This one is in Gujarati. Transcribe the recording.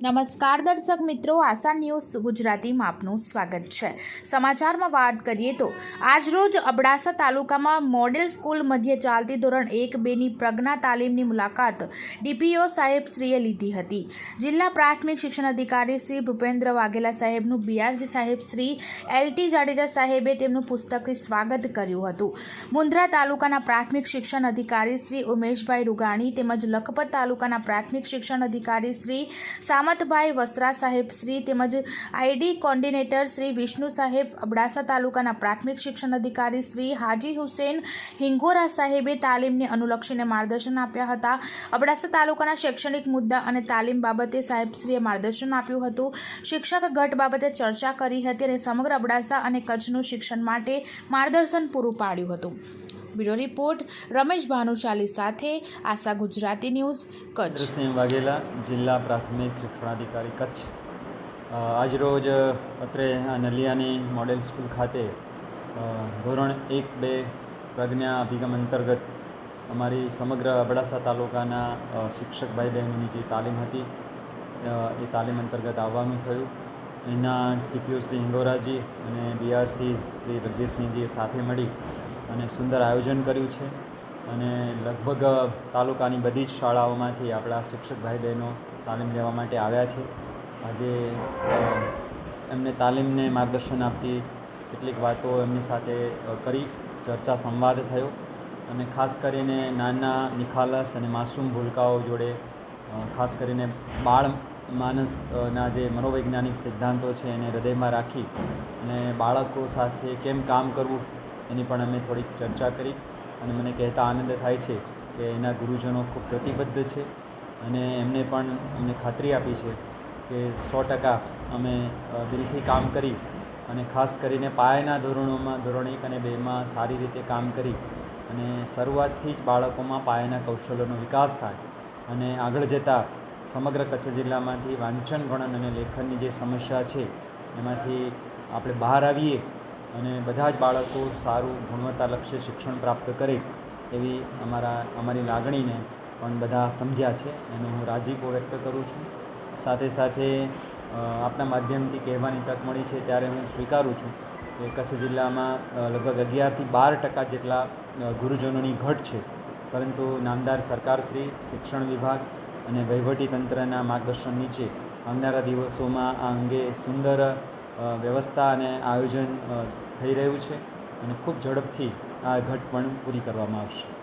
નમસ્કાર દર્શક મિત્રો, આશા ન્યૂઝ ગુજરાતીમાં આપનું સ્વાગત છે. સમાચારમાં વાત કરીએ તો, આજરોજ અબડાસા તાલુકામાં મોડેલ સ્કૂલ મધ્ય ચાલતી ધોરણ એક બેની પ્રજ્ઞા તાલીમની મુલાકાત ડીપીઓ સાહેબ શ્રીએ લીધી હતી. જિલ્લા પ્રાથમિક શિક્ષણ અધિકારી શ્રી ભૂપેન્દ્ર વાઘેલા સાહેબનું બીઆરજી સાહેબ શ્રી એલટી જાડેજા સાહેબે તેમનું પુસ્તકથી સ્વાગત કર્યું હતું. મુન્દ્રા તાલુકાના પ્રાથમિક શિક્ષણ અધિકારી શ્રી ઉમેશભાઈ રૂગાણી તેમજ લખપત તાલુકાના પ્રાથમિક શિક્ષણ અધિકારી શ્રી સામતભાઈ વસરા સાહેબ શ્રી તેમજ આઈડી કોર્ડિનેટર શ્રી વિષ્ણુ સાહેબ અબડાસા તાલુકાના પ્રાથમિક શિક્ષણ અધિકારી શ્રી હાજી હુસેન હિંગોરા સાહેબે તાલીમને અનુલક્ષીને માર્ગદર્શન આપ્યા હતા. અબડાસા તાલુકાના શૈક્ષણિક મુદ્દા અને તાલીમ બાબતે સાહેબશ્રીએ માર્ગદર્શન આપ્યું હતું. શિક્ષક ઘટ બાબતે ચર્ચા કરી હતી અને સમગ્ર અબડાસા અને કચ્છનું શિક્ષણ માટે માર્ગદર્શન પૂરું પાડ્યું હતું. બ્યુરો રિપોર્ટ, રમેશ ભાનુશાલી સાથે આશા ગુજરાતી ન્યૂઝ, કચ્છ. સિંહ વાઘેલા, જિલ્લા પ્રાથમિક શિક્ષણાધિકારી, કચ્છ. આજરોજ અત્રે આ નલિયાની મોડેલ સ્કૂલ ખાતે ધોરણ એક બે પ્રજ્ઞા અભિગમ અંતર્ગત અમારી સમગ્ર અબડાસા તાલુકાના શિક્ષક ભાઈ બહેનોની જે તાલીમ હતી એ તાલીમ અંતર્ગત આવવાનું થયું. એના ટીપીઓ શ્રી હિંગોરાજી અને બીઆરસી શ્રી રઘબીરસિંહજીએ સાથે મળી અને સુંદર આયોજન કર્યું છે. અને લગભગ તાલુકાની બધી જ શાળાઓમાંથી આપણા શિક્ષક ભાઈ બહેનો તાલીમ લેવા માટે આવ્યા છે. આજે એમને તાલીમને માર્ગદર્શન આપતી કેટલીક વાતો એમની સાથે કરી, ચર્ચા, સંવાદ થયો. અને ખાસ કરીને નાના નિખાલસ અને માસૂમ ભૂલકાઓ જોડે ખાસ કરીને બાળ માનસના જે મનોવૈજ્ઞાનિક સિદ્ધાંતો છે એને હૃદયમાં રાખી અને બાળકો સાથે કેમ કામ કરવું એની પણ અમે થોડીક ચર્ચા કરી અને મને કહેતા આનંદ થાય છે કે એના ગુરુજનો ખૂબ પ્રતિબદ્ધ છે અને એમને પણ અમને ખાતરી આપી છે કે સો ટકા અમે દિલથી કામ કરી અને ખાસ કરીને પાયાના ધોરણોમાં, ધોરણ એક અને બેમાં સારી રીતે કામ કરી અને શરૂઆતથી જ બાળકોમાં પાયાના કૌશલ્યોનો વિકાસ થાય અને આગળ જતાં સમગ્ર કચ્છ જિલ્લામાંથી વાંચન ગણન અને લેખનની જે સમસ્યા છે એમાંથી આપણે બહાર આવીએ અને બધા જ બાળકો સારું ગુણવત્તાલક્ષી શિક્ષણ પ્રાપ્ત કરે એવી અમારા, અમારી લાગણીને પણ બધા સમજ્યા છે એનો હું રાજીપો વ્યક્ત કરું છું. સાથે સાથે આપના માધ્યમથી કહેવાની તક મળી છે ત્યારે હું સ્વીકારું છું કે કચ્છ જિલ્લામાં લગભગ અગિયારથી બાર ટકા જેટલા ગુરુજનોની ઘટ છે. પરંતુ નામદાર સરકારશ્રી, શિક્ષણ વિભાગ અને વહીવટી તંત્રના માર્ગદર્શન નીચે આવનારા દિવસોમાં આ અંગે સુંદર વ્યવસ્થા અને આયોજન થઈ રહ્યું છે અને ખૂબ ઝડપથી આ ઘટ પણ પૂરી કરવામાં આવશે.